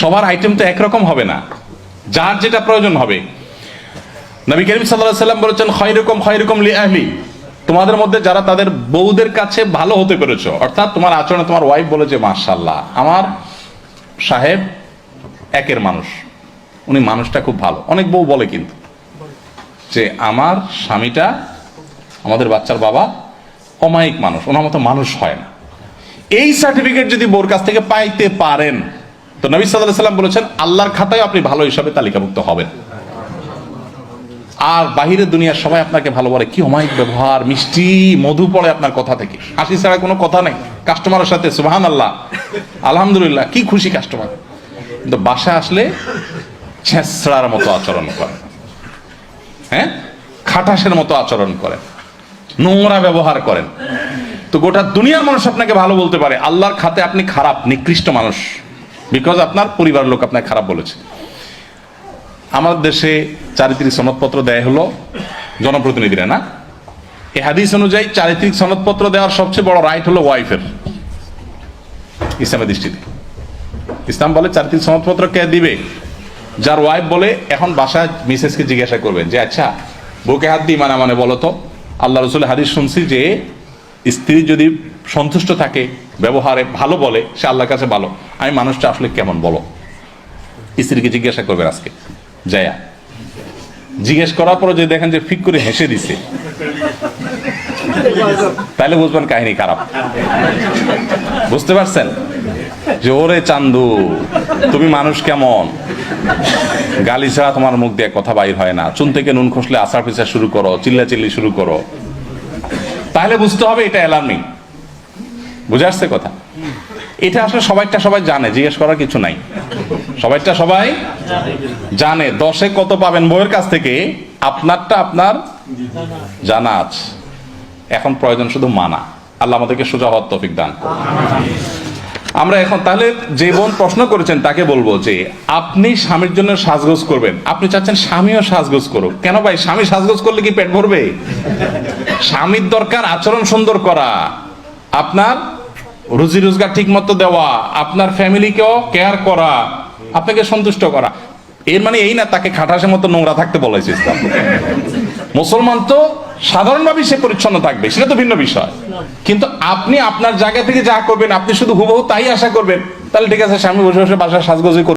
সবার আইটেম তো একরকম হবে না। যার যেটা প্রয়োজন হবে। নবী করিম সাল্লাহ সাল্লাম বলেছেন, খয়রকম খয়রকম লি আহলি। তোমাদের মধ্যে যারা তাদের বউদের কাছে ভালো হতে পেরেছ, অর্থাৎ তোমার আচরণে তোমার ওয়াইফ বলেছে মাশাল্লাহ আমার সাহেব একের মানুষ, উনি মানুষটা খুব ভালো। অনেক বউ বলে কিন্তু যে, আমার স্বামীটা আমাদের বাচ্চার বাবা অমায়িক মানুষ, ওনার মতো মানুষ হয় না। এই সার্টিফিকেট যদি বোর কাছ থেকে পাইতে পারেন তো নবী সাল্লাহ সাল্লাম বলেছেন, আল্লাহর খাতায় আপনি ভালো হিসাবে তালিকাভুক্ত হবেন। আর বাহিরের দুনিয়ার সবাই আপনাকে ভালো বলে, কি অমায়িক ব্যবহার, মিষ্টি, মধু পড়ে আপনার কথা থেকে। হাসি ছাড়া কোনো কথা নেই। কাস্টমারের সাথে সুবাহান আল্লাহ আলহামদুলিল্লাহ, কি খুশি কাস্টমার। কিন্তু বাসা আসলে ছেঁচড়ার মতো আচরণ করে হ্যাঁ? খাটাসের মতো আচরণ করেন। নোংরা ব্যবহার করেন। তো গোটা দুনিয়ার মানুষ আপনাকে ভালো বলতে পারে, আল্লাহর খাতে আপনি খারাপ, নিকৃষ্ট মানুষ। বিকজ আপনার পরিবার লোক আপনাকে খারাপ বলেছে। আমাদের দেশে চারিত্রিক সনদপত্র দেয় হলো জনপ্রতিনিধিরা, না? এ হাদিস অনুযায়ী চারিত্রিক সনদপত্র দেওয়ার সবচেয়ে বড় রাইট হলো ওয়াইফের ইসলামের দৃষ্টিতে। ইসলাম বলে চারিত্রিক সনদপত্র কে দিবে? যার ওয়াইফ বলে, এখন বাসায় মিসেসকে জিজ্ঞাসা করবেন যে আচ্ছা বউকে হাত দিয়ে মানে মানে বলো তো? আল্লাহ রসুল হাদিস শুনছি যে, স্ত্রী যদি সন্তুষ্ট থাকে, ব্যবহারে ভালো বলে, সে আল্লাহর কাছে ভালো। আমি মানুষটা আসলে কেমন বলো? স্ত্রীকে জিজ্ঞাসা করবেন আজকে। জয়া। জিজ্ঞেস করার পরে যদি দেখেন যে ফিক করে হেসে দিছে, তাহলে বুঝবেন কাহিনী খারাপ। বুঝতে পারছেন? যে ওরে চান্দু, তুমি মানুষ কেমন? গালি ছাড়া তোমার মুখ দিয়ে কথা বাইর হয় না। চুন থেকে নুন খসলে আসার পিছা শুরু করো চিল্লা চিল্লি শুরু করো। তাহলে বুঝতে হবে এটা অ্যালার্মিং বুঝে আসছে কথা? এটা আসলে সবাইটা সবাই জানে, জিজ্ঞেস করার কিছু নাই। সবাইটা সবাই জানে। দশে কত পাবেন বইয়ের কাছ থেকে? আপনারটা আপনার জানা আছে। এখন প্রয়োজন শুধু মানা। আল্লাহ আমাদেরকে সোজা হওয়ার তফিক দান আমরা এখন তাহলে যে বোন প্রশ্ন করেছেন, তাকে বলব যে আপনি স্বামীর জন্য সাজগোজ করবেন। আপনি চাচ্ছেন স্বামীও সাজগোজ করুক। কেন ভাই, স্বামী সাজগোজ করলে কি পেট ভরবে? স্বামীর দরকার আচরণ সুন্দর করা। আপনার রুজি রোজগার ঠিক মতো দেওয়া, আপনার ফ্যামিলিকেও কেয়ার করা, আপনাকে সন্তুষ্ট করা। এর মানে এই না, তাকে খাটাসের মতো নোংরা থাকতে বলেছে ইসলাম। মুসলমান তো সাধারণভাবে সে পরিচ্ছন্ন থাকবে, সেটা তো ভিন্ন বিষয়। কিন্তু আপনি আপনার জায়গা থেকে যা করবেন, আপনি শুধু হুবহু তাই আশা করবেন, তাহলে ঠিক আছে, স্বামী বসে বসে বাসায় সাজগোজি করবে